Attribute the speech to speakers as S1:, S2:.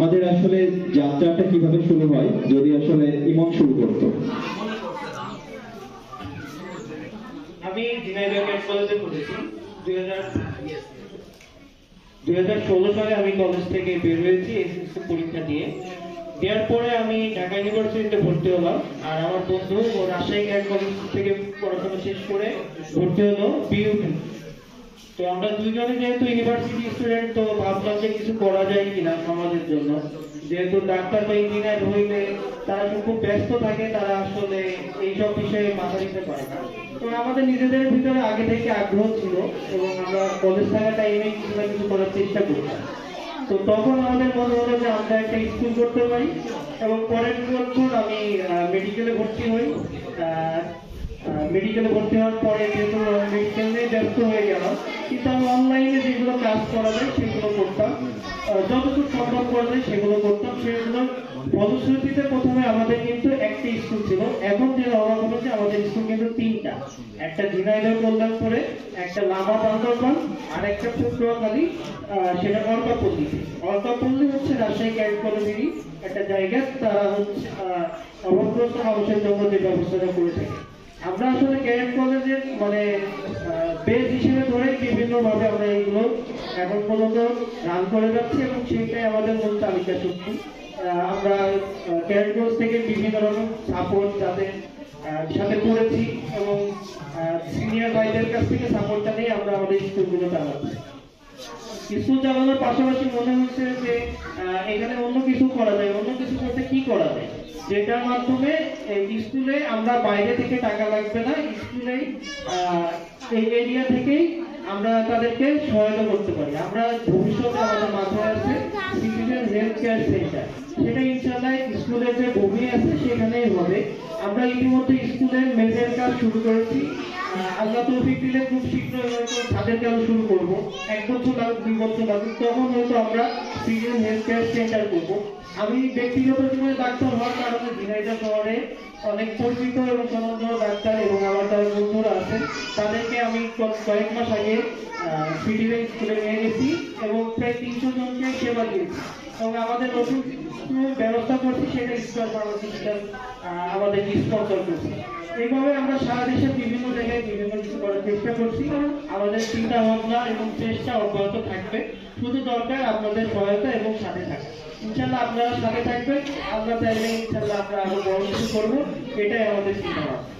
S1: আমাদের আসলে যাত্রাটা কীভাবে শুরু হয় যদি আসলে ইমন শুরু করতো?
S2: আমি দুই হাজার ষোলো সালে আমি কলেজ থেকে বের হয়েছি এসএসসি পরীক্ষা দিয়ে। দেওয়ার পরে আমি ঢাকা ইউনিভার্সিটিতে ভর্তি হলাম, আর আমার বন্ধু ও রাজশাহী কলেজ থেকে পড়াশোনা শেষ করে ভর্তি হলো বিইউটি তো আমরা দুইজনে যেহেতু ইউনিভার্সিটি স্টুডেন্ট তো যে কিছু করা যায় কিনা সমাজের জন্য? যেহেতু ডাক্তার বা ইঞ্জিনিয়ার হইলে তারা খুব ব্যস্ত থাকে, তারা আসলে এইসব বিষয়ে মাথা দিতে পারে না। তো আমাদের নিজেদের ভিতরে আগে থেকে আগ্রহ ছিল এবং আমরা কলেজ থাকা টাইমে কিছু না কিছু করার চেষ্টা করতাম। তো তখন আমাদের মনে হলো যে আমরা একটা স্কুল করতে পারি এবং পরের বছর আমি মেডিকেলে ভর্তি হই। মেডিকেলে ভর্তি হওয়ার পরে যেহেতু মেডিকেল নিয়ে ব্যস্ত হয়ে গেলাম, কিন্তু আমি অনলাইনে যেগুলো কাজ করা যায় করতাম যতটুকু সম্ভব করা যায় সেগুলো করতাম সেগুলো ফলশ্রুতিতে প্রথমে আমাদের কিন্তু একটা স্কুল ছিল। এখন যে অভাব হয়েছে আমাদের স্কুল কিন্তু তিনটা। একটা ঝিনাইদহ কল্যাণপুরে, একটা লামা বান্দরবান, আর একটা পটুয়াখালী সেটা অর্কাপল্লীতে। অর্কাপল্লী হচ্ছে রাজশাহী ক্যাট কলেজেরই একটা জায়গা। তারা হচ্ছে অভাবগ্রস্ত মানুষের জন্য যে ব্যবস্থাটা করে থাকে। আমরা আসলে ক্যারেট কলেজের মানে বেস হিসেবে ধরে বিভিন্ন ভাবে আমরা এইগুলো এখন পর্যন্ত রান করে যাচ্ছি এবং সেটাই আমাদের মূল তালিকা শক্তি। আমরা ক্যারেট কলেজ থেকে বিভিন্ন রকম সাপোর্ট যাতে সাথে করেছি এবং সিনিয়র ভাইদের কাছ থেকে সাপোর্টটা নিয়ে আমরা আমাদের স্কুলগুলো চালাচ্ছি। স্কুল চালানোর পাশাপাশি মনে হচ্ছে যে এখানে অন্য কিছু করা যায়, অন্য কিছু কি করা যায়? যেটার মাধ্যমে স্কুলে আমরা বাইরে থেকে টাকা লাগবে না স্কুলে এই এরিয়া থেকেই আমরা তাদেরকে সহায়তা করতে পারি। আমরা ভবিষ্যতে আমাদের মাথায় আছে সিটিজেন হেলথ কেয়ার সেন্টার সেটা ইনশাল্লাহ স্কুলের যে ভূমি আছে, সেখানেই হবে। আমরা ইতিমধ্যে স্কুলের মেজের কাজ শুরু করেছি। আল্লাহ তৌফিক দিলে খুব শীঘ্রই হয়তো তাদের কাজ শুরু করব। এক বছর লাগুক, দুই বছর লাগুক, তখন হয়তো আমরা সিজন হেলথ কেয়ার সেন্টার করব। আমি ব্যক্তিগত জীবনে ডাক্তার হওয়ার কারণে ঝিনাইদহ শহরে অনেক পরিচিত এবং সমন্বয় ডাক্তার এবং আমার যারা বন্ধুরা আছেন। তাদেরকে আমি কয়েক মাস আগে সিডিএ স্কুলে নিয়ে গেছি এবং প্রায় তিনশো জনকে সেবা দিয়েছি। এবং আমাদের নতুন ব্যবস্থা করছি সেটা স্কোয়ার ফার্মাসিস্টার আমাদের স্পন্সর করছে। এইভাবে আমরা সারা দেশের বিভিন্ন জায়গায় বিভিন্ন চেষ্টা করছি আমাদের চিন্তা ভাবনা এবং চেষ্টা অব্যাহত থাকবে। শুধু দরকার আপনাদের সহায়তা এবং সাথে থাকা। ইনশাল্লাহ আপনারা সাথে থাকবেন। আমরা চাইলে ইনশাল্লাহ আমরা আরও বড় কিছু করব, এটাই আমাদের চিন্তা ভাবনা।